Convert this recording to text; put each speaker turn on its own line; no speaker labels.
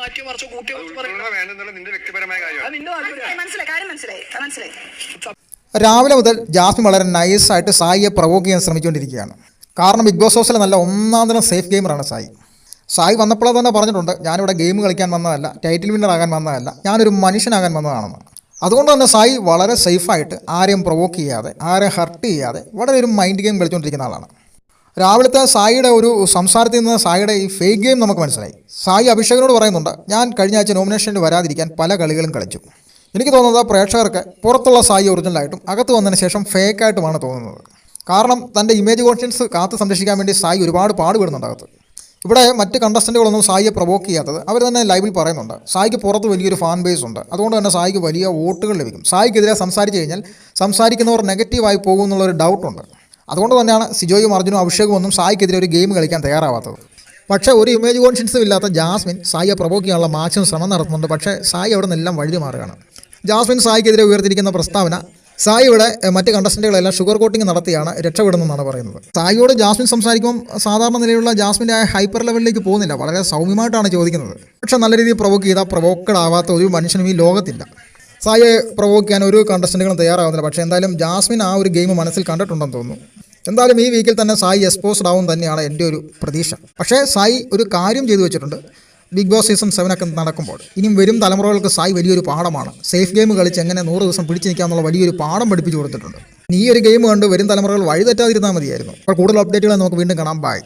മാറ്റി മറിച്ച് കൂട്ടി.
വേണ്ടെന്നുള്ള നിന്റെ വ്യക്തിപരമായ കാര്യമാണ്.
നിന്റെ
മനസ്സിലായി കാര്യം മനസ്സിലായി മനസ്സിലായി.
രാവിലെ മുതൽ ജാസ്മിൻ വളരെ നൈസായിട്ട് സായിയെ പ്രവോക്ക് ചെയ്യാൻ ശ്രമിച്ചുകൊണ്ടിരിക്കുകയാണ്. കാരണം ബിഗ് ബോസ് ഹൗസിലെ നല്ല ഒന്നാം തരം സേഫ് ഗെയിമറാണ് സായി. സായി വന്നപ്പോൾ തന്നെ പറഞ്ഞിട്ടുണ്ട് ഞാനിവിടെ ഗെയിം കളിക്കാൻ വന്നതല്ല ടൈറ്റിൽ വിന്നർ ആകാൻ വന്നതല്ല ഞാനൊരു മനുഷ്യനാകാൻ വന്നതാണെന്ന്. അതുകൊണ്ട് തന്നെ സായി വളരെ സേഫായിട്ട് ആരെയും പ്രൊവോക്ക് ചെയ്യാതെ ആരെയും ഹർട്ട് ചെയ്യാതെ വളരെ ഒരു മൈൻഡ് ഗെയിം കളിച്ചുകൊണ്ടിരിക്കുന്ന ആളാണ്. രാവിലത്തെ സായിയുടെ ഒരു സംസാരത്തിൽ നിന്ന് സായിയുടെ ഈ ഫേക്ക് ഗെയിം നമുക്ക് മനസ്സിലായി. സായി അഭിഷേകിനോട് പറയുന്നുണ്ട് ഞാൻ കഴിഞ്ഞ ആഴ്ച നോമിനേഷനിൽ വരാതിരിക്കാൻ പല കളികളും കളിച്ചു. എനിക്ക് തോന്നുന്നത് പ്രേക്ഷകർക്ക് പുറത്തുള്ള സായി ഒറിജിനലായിട്ടും അകത്ത് വന്നതിന് ശേഷം ഫേക്കായിട്ടുമാണ് തോന്നുന്നത്. കാരണം തന്റെ ഇമേജ് കോൺഷ്യൻസ് കാത്തു സംരക്ഷിക്കാൻ വേണ്ടി സായി ഒരുപാട് പാടുപെടുന്നുണ്ട് അകത്ത്. ഇവിടെ മറ്റ് കണ്ടസ്റ്റന്റുകളൊന്നും സായിയെ പ്രൊവോക്ക് ചെയ്യാത്തത് അവർ തന്നെ ലൈവിൽ പറയുന്നുണ്ട് സായിക്ക് പുറത്ത് വലിയൊരു ഫാൻ ബേസ് ഉണ്ട്. അതുകൊണ്ട് തന്നെ സായിക്ക് വലിയ വോട്ടുകൾ ലഭിക്കും. സായിക്കെതിരെ സംസാരിച്ച് കഴിഞ്ഞാൽ സംസാരിക്കുന്നവർ നെഗറ്റീവായി പോകുമെന്നുള്ളൊരു ഡൗട്ടുണ്ട് അതുകൊണ്ട് തന്നെയാണ് സിജോയും അർജുനും അഭിഷേകും ഒന്നും സായിക്കെതിരെ ഒരു ഗെയിം കളിക്കാൻ തയ്യാറാവാത്തത്. പക്ഷേ ഒരു ഇമേജ് കോൺഷ്യൻസും ഇല്ലാത്ത ജാസ്മിൻ സായിയെ പ്രൊവോക്ക് ചെയ്യാനുള്ള മാക്സിമം ശ്രമം നടത്തുന്നുണ്ട്. പക്ഷേ സായി അവിടെ നിന്നെല്ലാം വഴുതി മാറുകയാണ്. ജാസ്മിൻ സായിക്കെതിരെ ഉയർത്തിയിരിക്കുന്ന പ്രസ്താവന സായി ഇവിടെ മറ്റ് കണ്ടസ്റ്റന്റുകളെല്ലാം ഷുഗർ കോട്ടിംഗ് നടത്തിയാണ് രക്ഷപ്പെടുന്നതെന്നാണ് പറയുന്നത്. സായിയോട് ജാസ്മിൻ സംസാരിക്കുമ്പോൾ സാധാരണ നിലയിലുള്ള ജാസ്മിന്റെ ഹൈപ്പർ ലെവലിലേക്ക് പോകുന്നില്ല. വളരെ സൗമ്യമായിട്ടാണ് ചോദിക്കുന്നത്. പക്ഷേ നല്ല രീതിയിൽ പ്രൊവോക്ക് ചെയ്താൽ പ്രൊവോക്കഡ് ആവാത്ത ഒരു മനുഷ്യനും ഈ ലോകത്തില്ല. സായിയെ പ്രൊവോക്ക് ചെയ്യാൻ ഒരു കണ്ടസ്റ്റന്റുകളും തയ്യാറാവുന്നില്ല. പക്ഷേ എന്തായാലും ജാസ്മിൻ ആ ഒരു ഗെയിം മനസ്സിൽ കണ്ടിട്ടുണ്ടെന്ന് തോന്നുന്നു. എന്തായാലും ഈ വീക്കിൽ തന്നെ സായി എക്സ്പോസ്ഡ് ആവും തന്നെയാണ് എന്റെ ഒരു പ്രതീക്ഷ. പക്ഷേ സായി ഒരു കാര്യം ചെയ്തു വെച്ചിട്ടുണ്ട്. ബിഗ് ബോസ് സീസൺ സെവനൊക്കെ നടക്കുമ്പോൾ. ഇനിയും വരും തലമുറകൾക്ക് സായി വലിയൊരു പാഠമാണ്. സേഫ് ഗെയിം കളിച്ച് എങ്ങനെ നൂറ് ദിവസം പിടിച്ചു നിൽക്കാമെന്നുള്ള വലിയൊരു പാഠം പഠിപ്പിച്ചു കൊടുത്തിട്ടുണ്ട്. ഈ ഒരു ഗെയിം കണ്ട് വരും തലമുറകൾ വഴി തെറ്റാതിരുന്നാൽ മതിയായിരുന്നു. അപ്പോൾ കൂടുതൽ അപ്ഡേറ്റുകൾ നമുക്ക് വീണ്ടും കാണാം. ബൈ